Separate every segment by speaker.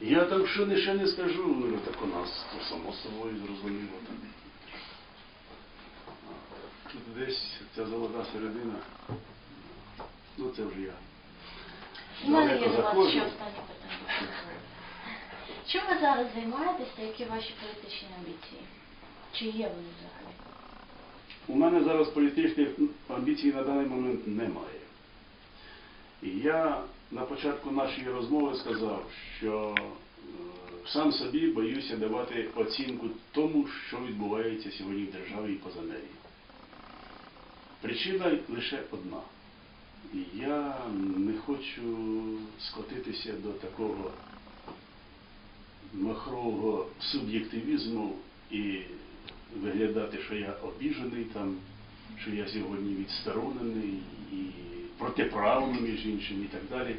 Speaker 1: Я там що не ще не скажу, ну так у нас то само собою зрозуміло. Так. Тут десь ця золота середина, ну це вже я.
Speaker 2: У мене є до вас ще останнє питання. Чим ви зараз займаєтеся, які ваші політичні амбіції? Чи є вони взагалі?
Speaker 1: У мене зараз політичних амбіцій на даний момент немає. І я на початку нашої розмови сказав, що е, сам собі боюся давати оцінку тому, що відбувається сьогодні в державі і поза нею. Причина лише одна. Я не хочу скотитися до такого махрового суб'єктивізму і виглядати, що я обіжений там, що я сьогодні відсторонений і протиправно, між іншим, і так далі,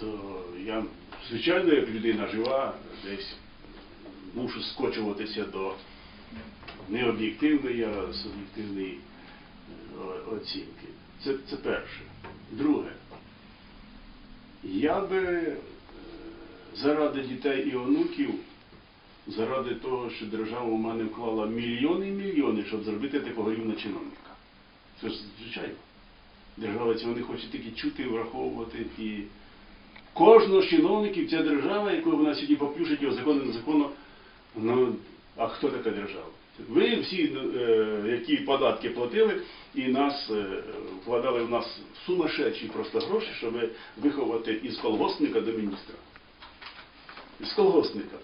Speaker 1: то я, звичайно, як людина жива, десь мушу скочуватися до необ'єктивної, а суб'єктивної е, оцінки. Це, це перше. Друге, я би е, заради дітей і онуків, заради того, що держава в мене вклала мільйони і мільйони, щоб зробити такого рівня чиновника. Це ж звичайно. Держава цього не хоче тільки чути, враховувати і кожного з чиновників ця держава, яку вона сьогодні поплюшить його законно незаконно, ну, а хто така держава? Ви всі, е, які податки платили, і нас е, вкладали в нас сумасшедші просто гроші, щоб виховати із колгоспника до міністра. Із колгоспника.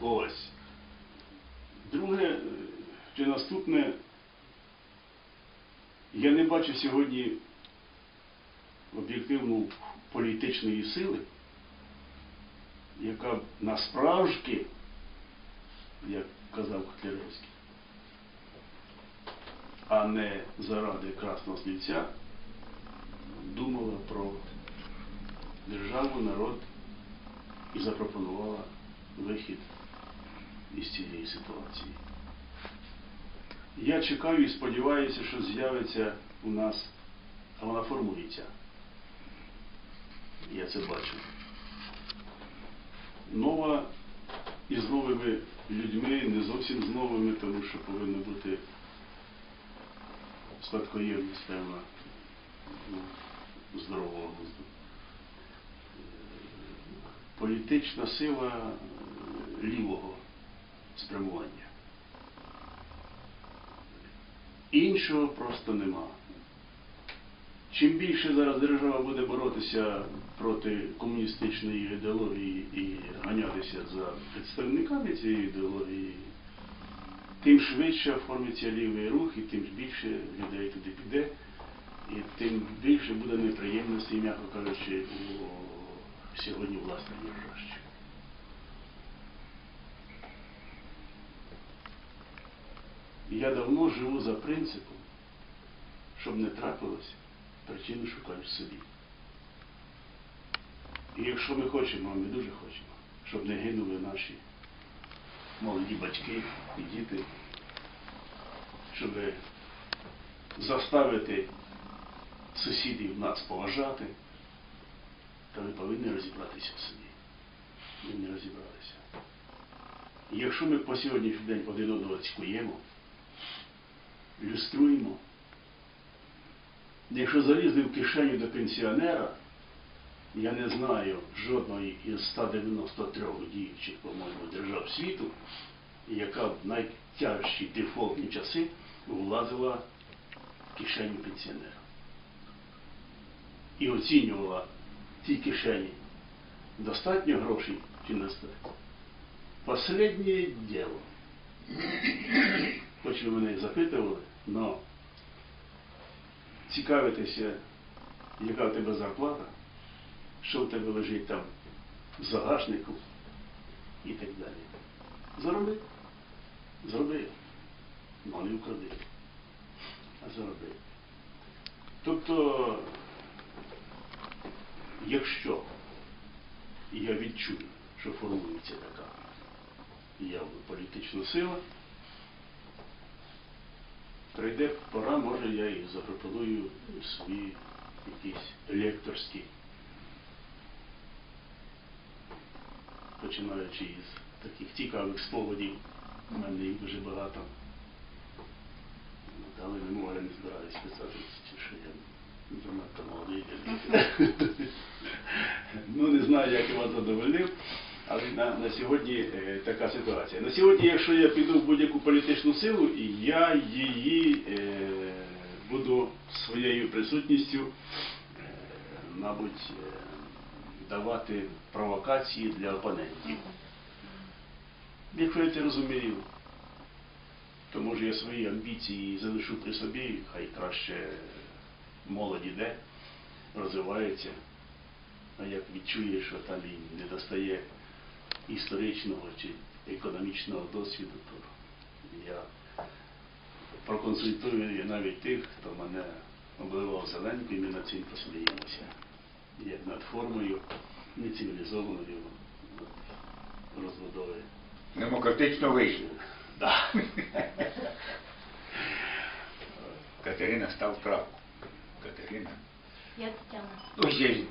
Speaker 1: Ось. Друге, чи наступне, я не бачу сьогодні об'єктивну політичної сили, яка насправжки, як казав Котляревський, а не заради красного слівця, думала про державу, народ і запропонувала вихід із цієї ситуації. Я чекаю і сподіваюся, що з'явиться у нас, а вона формується. Я це бачу. Нова із новими людьми, не зовсім з новими, тому що повинна бути спадкоємність певна ну, здорового глузду. Політична сила лівого спрямування. Іншого просто нема. Чим більше зараз держава буде боротися проти комуністичної ідеології і ганятися за представниками цієї ідеології, тим швидше оформиться лівий рух, і тим більше людей туди піде, і тим більше буде неприємностей, м'яко кажучи, у сьогодні власне держащих. І Я давно живу за принципом, щоб не трапилось, причину шукають в собі. І якщо ми хочемо, а ми дуже хочемо, щоб не гинули наші молоді батьки і діти, щоб заставити сусідів нас поважати, то ми повинні розібратися в собі. Ми не розібралися. І якщо ми по сьогоднішній день один одного цькуємо, люструємо. Якщо залізли в кишеню до пенсіонера, я не знаю жодної із 193 діючих, по-моєму, держав світу, яка в найтяжчі дефолтні часи влазила в кишеню пенсіонера. І оцінювала в цій кишені достатньо грошей чи не достатньо. Последнє діло. Хоч ви мене і запитували, але цікавитися, яка в тебе зарплата, що в тебе лежить там в загашнику і так далі. Зароби. Зроби. Ну, не вкради. А зароби. Тобто, якщо я відчую, що формується така явна політична сила, прийде пора, може я і запропоную свої якісь лекторські, починаючи із таких цікавих спогадів, у мене їх дуже багато. Але не можу, я не збираюсь писати, що я занадто молодий. ну не знаю, як я вас задовольнив. Але на, на сьогодні е, така ситуація. На сьогодні, якщо я піду в будь-яку політичну силу, і я її е, буду своєю присутністю, е, мабуть, е, давати провокації для опонентів. Якщо я це розумію, то може я свої амбіції залишу при собі, хай краще молодь іде, розвивається. А як відчує, що там і не достає історичного чи економічного досвіду, то я проконсультую навіть тих, хто мене обливав зеленкою, і ми над цим посміємося. Як над формою нецивілізованої розбудови.
Speaker 3: Демократично вийшло.
Speaker 1: Да.
Speaker 3: Катерина став крапку. Катерина.
Speaker 2: Я Тетяна.
Speaker 3: Ну, є